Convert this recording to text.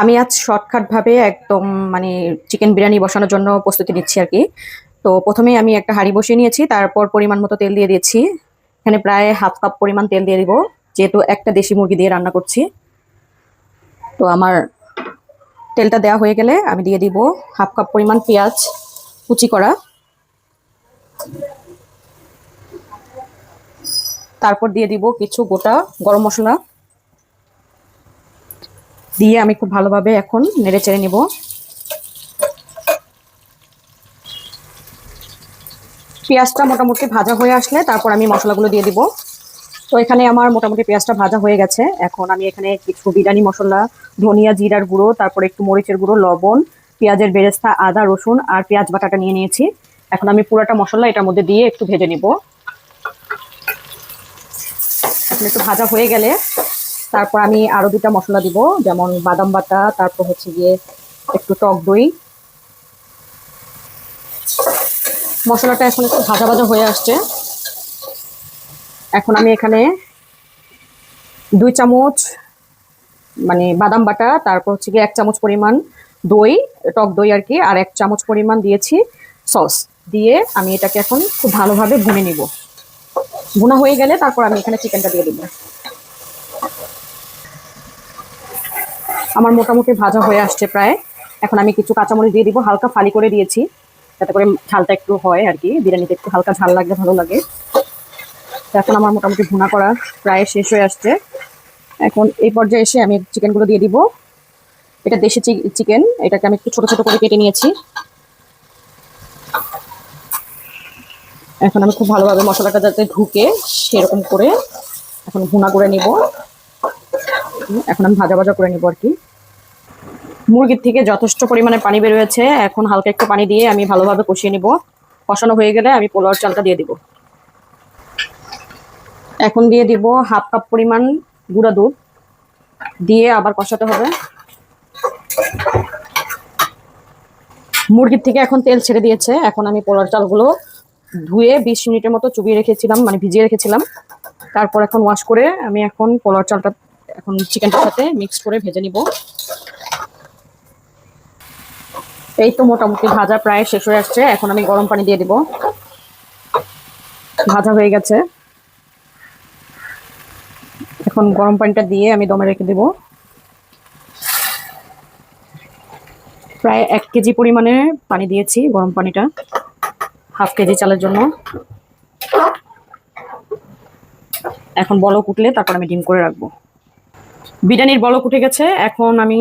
আমি আজ শর্টকাটভাবে একদম মানে চিকেন বিরিয়ানি বসানোর জন্য প্রস্তুতি নিচ্ছি আর কি। তো প্রথমে আমি একটা হাঁড়ি বসিয়ে নিয়েছি, তারপর পরিমাণ মতো তেল দিয়ে দিয়েছি। এখানে প্রায় হাফ কাপ পরিমাণ তেল দিয়ে দিব, যেহেতু একটা দেশি মুরগি দিয়ে রান্না করছি। তো আমার তেলটা দেওয়া হয়ে গেলে আমি দিয়ে দিব হাফ কাপ পরিমাণ পেঁয়াজ কুচি করা। তারপর দিয়ে দিব কিছু গোটা গরম মশলা। দিয়ে আমি খুব ভালোভাবে এখন নেড়ে চেড়ে নিব। পেঁয়াজটা মোটামুটি ভাজা হয়ে আসলে তারপর আমি মশলাগুলো দিয়ে দিব। তো এখানে আমার মোটামুটি পেঁয়াজটা ভাজা হয়ে গেছে। এখন আমি এখানে কিছু বিরিয়ানি মশলা, ধনিয়া জিরার গুঁড়ো, তারপর একটু মরিচের গুঁড়ো, লবণ, পেঁয়াজের বেরেস্তা, আদা, রসুন আর পেঁয়াজ বাটাটা নিয়ে নিয়েছি। এখন আমি পুরোটা মশলা এটার মধ্যে দিয়ে একটু ভেজে নিব। এখন একটু ভাজা হয়ে গেলে তারপর আমি আরও দুটা মশলা দিব, যেমন বাদাম বাটা, তারপর হচ্ছে গিয়ে একটু টক দই। মশলাটা এখন একটু ভাজা ভাজা হয়ে আসছে। এখন আমি এখানে দুই চামচ মানে বাদাম বাটা, তারপর হচ্ছে গিয়ে এক চামচ পরিমাণ দই, টক দই আর কি, আর এক চামচ পরিমাণ দিয়েছি সস। দিয়ে আমি এটাকে এখন খুব ভালোভাবে ভুনে নিব। ভুনা হয়ে গেলে তারপর আমি এখানে চিকেনটা দিয়ে দিব। আমার মোটামুটি ভাজা হয়ে আসছে প্রায়। এখন আমি কিছু কাঁচামরিচ দিয়ে দিব, হালকা ফালি করে দিয়েছি, যাতে করে ঝালটা একটু হয় আর কি। বিরিয়ানিতে একটু হালকা ঝাল লাগলে ভালো লাগে। এখন আমার মোটামুটি ভুনা করা প্রায় শেষ হয়ে আসছে। এখন এই পর্যায়ে এসে আমি চিকেনগুলো দিয়ে দিব। এটা দেশি চিকেন, এটাকে আমি একটু ছোটো ছোটো করে কেটে নিয়েছি। এখন আমি খুব ভালোভাবে মশলাটা যাতে ঢুকে সেরকম করে এখন ভুনা করে নিব। এখন আমি ভাজা ভাজা করে নিব আর কি। মুরগির থেকে যথেষ্ট পরিমাণে পানি বের হয়েছে এখন হালকা একটু পানি দিয়ে আমি ভালোভাবে কষিয়ে নিব। কষানো হয়ে গেলে আমি পোলাওয়ার চালটা দিয়ে দিব। এখন দিয়ে দিব হাফ কাপ পরিমাণ গুঁড়া দুধ। দিয়ে আবার কষাতে হবে। মুরগির থেকে এখন তেল ছেড়ে দিয়েছে। এখন আমি পোলার চালগুলো ধুয়ে বিশ মিনিটের মতো চুবিয়ে রেখেছিলাম মানে ভিজিয়ে রেখেছিলাম। তারপর এখন ওয়াশ করে আমি এখন পোলার চালটা এখন চিকেনটার সাথে মিক্স করে ভেজে নিব। এই তো মোটামুটি ভাজা প্রায় শেষ হয়ে আসছে। এখন আমি গরম পানি দিয়ে দিব। ভাজা হয়ে গেছে। এখন গরম পানিটা দিয়ে আমি দমে রেখে দেব। প্রায় এক কেজি পরিমাণে পানি দিয়েছি গরম পানিটা। হাফ কেজি চালের জন্য। এখন বলক উঠলে তারপর আমি ডিম করে রাখব। বিরিয়ানির বলক উঠে গেছে। এখন আমি